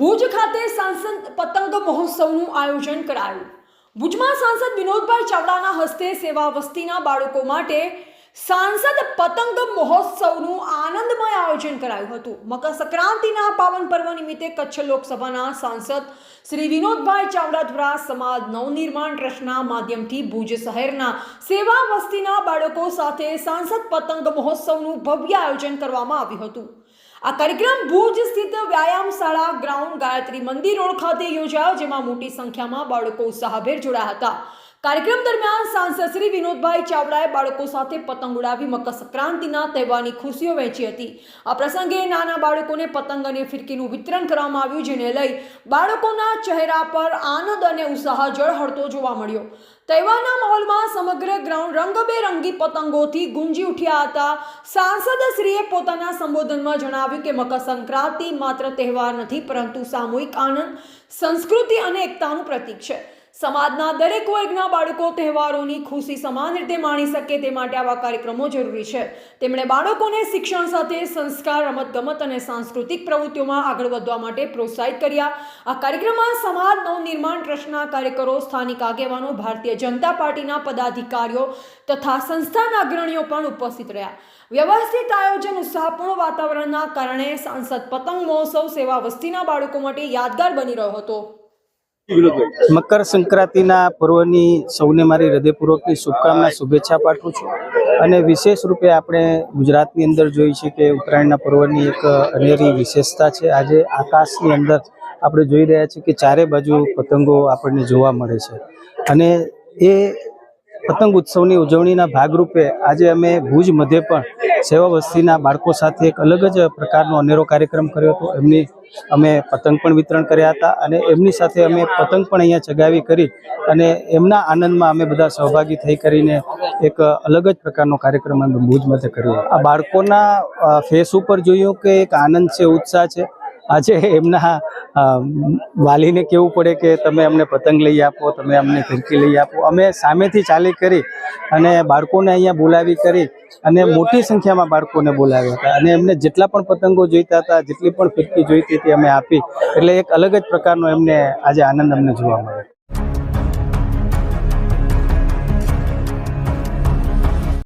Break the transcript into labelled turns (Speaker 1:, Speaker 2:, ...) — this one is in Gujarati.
Speaker 1: ભુજ ખાતે સાંસદ પતંગ મહોત્સવનું આયોજન કરાયું. ભુજમાં સાંસદ વિનોદભાઈ ચાવડાના હસ્તે સેવા વસ્તીના બાળકો માટે સાંસદ પતંગ મહોત્સવનું આનંદમય આયોજન કરાયું હતું. મકર સંક્રાંતિના પાવન પર્વ નિમિત્તે કચ્છ લોકસભાના સાંસદ શ્રી વિનોદભાઈ ચાવડા દ્વારા સમાજ નવનિર્માણ ટ્રસ્ટના માધ્યમથી ભુજ શહેરના સેવા વસ્તીના બાળકો સાથે સાંસદ પતંગ મહોત્સવનું ભવ્ય આયોજન કરવામાં આવ્યું હતું. આ કાર્યક્રમ ભુજ સ્થિત વ્યાયામશાળા ગ્રાઉન્ડ ગાયત્રી મંદિર રોડ ખાતે યોજાયો, જેમાં મોટી સંખ્યામાં બાળકો ઉત્સાહભેર જોડાયા હતા. કાર્યક્રમ દરમિયાન સાંસદ શ્રી વિનોદભાઈ ચાવડાએ બાળકો સાથે પતંગ ઉડાવી મકર સંક્રાંતિના તહેવારની ખુશીઓ વહેંચી હતી. આ પ્રસંગે નાના બાળકોને પતંગ અને ફિરકીનું વિતરણ કરવામાં આવ્યું, જેને લઈ બાળકોના ચહેરા પર આનંદ અને ઉત્સાહ જળહળતો જોવા મળ્યો. તહેવારના માહોલમાં સમગ્ર ગ્રાઉન્ડ રંગબેરંગી પતંગોથી ગુંજી ઉઠ્યા હતા. સાંસદ શ્રીએ પોતાના સંબોધનમાં જણાવ્યું કે મકર સંક્રાંતિ માત્ર તહેવાર નથી, પરંતુ સામૂહિક આનંદ, સંસ્કૃતિ અને એકતાનું પ્રતીક છે. સમાજના દરેક વર્ગના બાળકો તહેવારોની ખુશી સમાન રીતે માણી શકે તે માટે આવા કાર્યક્રમો જરૂરી છે. તેમણે બાળકોને શિક્ષણ સાથે સંસ્કાર, રમતગમત અને સાંસ્કૃતિક પ્રવૃત્તિઓમાં આગળ વધવા માટે પ્રોત્સાહિત કર્યા. આ કાર્યક્રમમાં સમાજ નવનિર્માણ ટ્રસ્ટના કાર્યકરો, સ્થાનિક આગેવાનો, ભારતીય જનતા પાર્ટીના પદાધિકારીઓ તથા સંસ્થાના અગ્રણીઓ પણ ઉપસ્થિત રહ્યા. વ્યવસ્થિત આયોજન, ઉત્સાહપૂર્ણ વાતાવરણના કારણે સાંસદ પતંગ મહોત્સવ, સેવા વસ્તીના બાળકો માટે યાદગાર બની રહ્યો હતો.
Speaker 2: મકર સંક્રાંતિના પર્વની સૌને મારી હૃદયપૂર્વકની શુભકામના, શુભેચ્છા પાઠવું છું. અને વિશેષ રૂપે આપણે ગુજરાતની અંદર જોઈ છે કે ઉત્તરાયણના પર્વની એક અનેરી વિશેષતા છે. આજે આકાશની અંદર આપણે જોઈ રહ્યા છીએ કે ચારે બાજુ પતંગો આપણને જોવા મળે છે. અને એ પતંગ ઉત્સવની ઉજવણીના ભાગરૂપે આજે અમે ભુજ મધ્ય પણ સેવા વસ્તીના બાળકો સાથે એક અલગ જ પ્રકારનો અનેરો કાર્યક્રમ કર્યો હતો. એમની અમે પતંગ પણ વિતરણ કર્યા હતા અને એમની સાથે અમે પતંગ પણ અહીંયા ચગાવી કરી અને એમના આનંદમાં અમે બધા સહભાગી થઈ કરીને એક અલગ જ પ્રકારનો કાર્યક્રમ અમે ભુજ મધ્ય કર્યો. આ બાળકોના ફેસ ઉપર જોયું કે એક આનંદ છે, ઉત્સાહ છે. આજે એમના વાલીને કહેવું પડે કે તમે અમને પતંગ લઈ આપો, તમે અમને ફિરકી લઈ આપો. અમે સામેથી ચાલી કરી અને બાળકોને અહીંયા બોલાવી કરી અને મોટી સંખ્યામાં બાળકોને બોલાવ્યા હતા. અને એમને જેટલા પણ પતંગો જોઈતા હતા, જેટલી પણ ફિરકી જોઈતી હતી અમે આપી. એટલે એક અલગ જ પ્રકારનો એમને આજે આનંદ અમને જોવા મળ્યો.